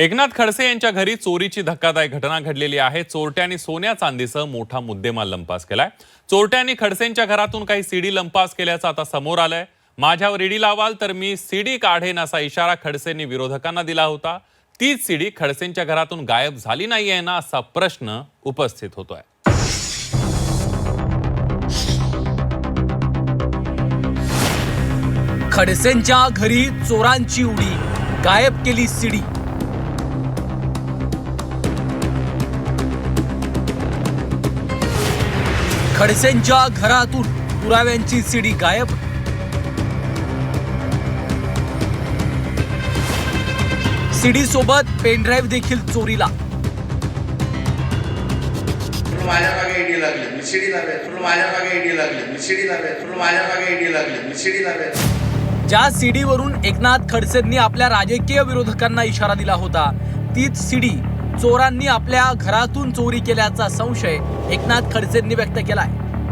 एकनाथ खडसे यांच्या घरी चोरीची धक्कादायक घटना घडलेली आहे. चोरट्यांनी सोन्या चांदीसह मोठा मुद्देमाल लंपास केलाय. चोरट्यांनी खडसेंच्या घरातून काही सीडी लंपास केल्याचं आता समोर आलंय. माझ्यावर ईडी लावाल तर मी सीडी काढेन असा इशारा खडसेंनी विरोधकांना दिला होता. तीच सीडी खडसेंच्या घरातून गायब झाली नाहीये ना असा प्रश्न उपस्थित होतोय. खडसेंच्या घरी चोरांची उडी गायब केली सिडी खडसेंच्या घरातून पुराव्यांची सिडी गायब. सिडी सोबत पेनड्राईव्ह देखील चोरीला. माझ्या मागे ईडी लागले मी शिडी लावेल तुला माझ्या मागे ईडी लागले मी लावेल तुला माझ्या मागे ईडी लागले मी लावेल ज्या सीडीवरून एकनाथ खडसेंनी आपल्या राजकीय विरोधकांना इशारा दिला होता तीच सीडी चोरांनी आपल्या घरातून चोरी केल्याचा संशय एकनाथ खडसेंनी व्यक्त केलाय.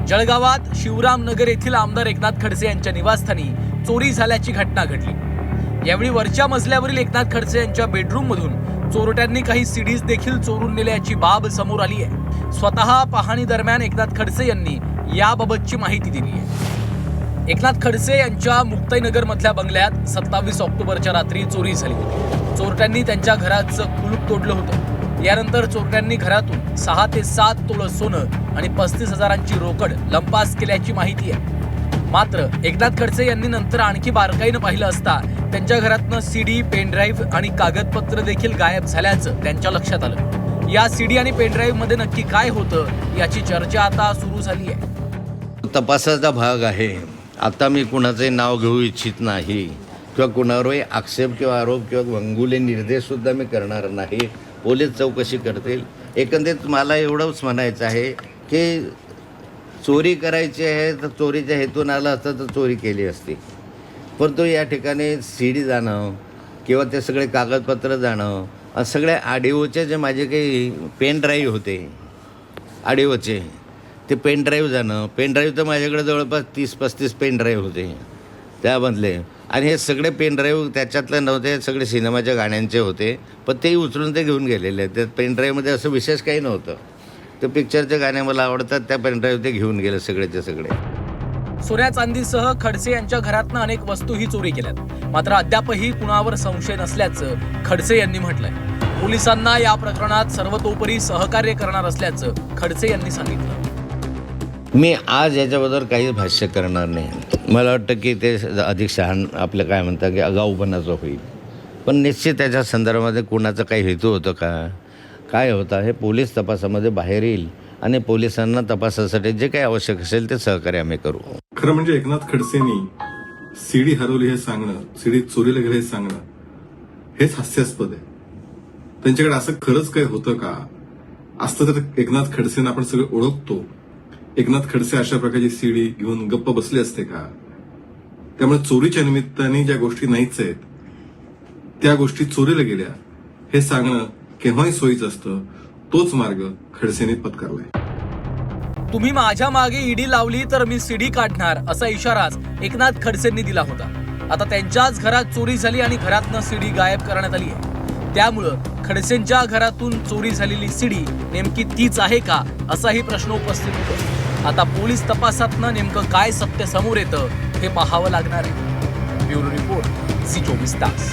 जळगावात शिवरामनगर येथील आमदार एकनाथ खडसे यांच्या निवासस्थानी चोरी झाल्याची घटना घडली. यावेळी वरच्या मजल्यावरील एकनाथ खडसे यांच्या बेडरूम मधून चोरट्यांनी काही सीडीज देखील चोरून नेल्याची बाब समोर आली आहे स्वतः पाहणी दरम्यान एकनाथ खडसे यांनी याबाबतची माहिती दिली आहे एकनाथ खडसे यांच्या मुक्ताईनगर मधल्या बंगल्यात सत्तावीस ऑक्टोबरच्या रात्री चोरी झाली. होती चोरट्यांनी त्यांच्या घराचं कुलूप तोडलं होतं. यानंतर चोरट्यांनी घरातून सहा ते सात तोळ सोनं आणि पस्तीस हजारांची रोकड लंपास केल्याची माहिती आहे. मात्र एकनाथ खडसे यांनी नंतर आणखी बारकाईनं पाहिलं असता त्यांच्या घरातनं सीडी पेनड्राईव्ह आणि कागदपत्र देखील गायब झाल्याचं त्यांच्या लक्षात आलं. या सीडी आणि पेनड्राईव्हमध्ये नक्की काय होतं याची चर्चा आता सुरू झाली आहे. तपासाचा भाग आहे. आता मी कुणाचे नाव घेऊ इच्छित नाही. किंवा कुणावरही आक्षेप किंवा आरोप किंवा वंगुले निर्देशसुद्धा मी करणार नाही. पोलीस चौकशी करतील. एकंदरीत मला एवढंच म्हणायचं आहे की चोरी करायची आहे तर चोरीच्या हेतून आलं असतं तर चोरी केली असती. परंतु या ठिकाणी सी डी जाणं किंवा ते सगळे कागदपत्र जाणं सगळ्या आडिओचे जे माझे काही पेन ड्राईव्ह होते आडिओचे ते पेन ड्राईव्ह जाणं. पेन ड्राईव्ह तर माझ्याकडे जवळपास तीस पस्तीस पेन ड्राईव्ह होते. त्यामधले. आणि हे सगळे पेन ड्राईव्ह त्याच्यातले नव्हते सगळे सिनेमाच्या गाण्यांचे होते. पण तेही उचलून ते घेऊन गेलेले त्या पेन ड्राईव्हमध्ये असं विशेष काही नव्हतं. ते पिक्चरचे गाणे मला आवडतात त्या पेन ड्राईव्ह ते घेऊन गेले सगळेचे सगळे. सोन्या चांदीसह खडसे यांच्या घरातनं अनेक वस्तूही चोरी केल्यात. मात्र अद्यापही कुणावर संशय नसल्याचं खडसे यांनी म्हटलंय. पोलिसांना या प्रकरणात सर्वतोपरी सहकार्य करणार असल्याचं खडसे यांनी सांगितलं. मी आज याच्याबद्दल काही भाष्य करणार नाही. मला वाटतं की ते अधिक शहाण आपलं काय म्हणतात की अगाऊपणाचं होईल. पण निश्चित त्याच्या संदर्भामध्ये कुणाचं काही हेतू होतं का? काय होतं? हे पोलीस तपासामध्ये बाहेर येईल आणि पोलिसांना तपासासाठी जे काही आवश्यक असेल ते सहकार्य आम्ही करू. खरं म्हणजे एकनाथ खडसेंनी सीडी हरवली हे सांगणं सीडी चोरीला गेलं हे सांगणं हेच हास्यास्पद आहे. त्यांच्याकडे असं खरंच काही होतं का? असतं तर एकनाथ खडसेंना आपण सगळे ओळखतो. एकनाथ खडसे अशा प्रकारची सीडी घेऊन गप्प बसले असते का? त्यामुळे चोरीच्या निमित्ताने ज्या गोष्टी नाहीच आहेत त्या गोष्टी चोरीला गेल्या हे सांगणं केव्हाही सोयीचं असतं. तोच मार्ग खडसेने पत्करलाय. तुम्ही माझ्या मागे ईडी लावली तर मी सीडी काढणार असा इशाराच एकनाथ खडसेंनी दिला होता. आता त्यांच्याच घरात चोरी झाली आणि घरातनं सीडी गायब करण्यात आली आहे. त्यामुळं खडसेंच्या घरातून चोरी झालेली सीडी नेमकी तीच आहे का असाही प्रश्न उपस्थित होतो. आता पोलीस तपासातनं नेमकं काय सत्य समोर येतं हे पाहावं लागणार आहे. ब्युरो रिपोर्ट सी चोवीस तास.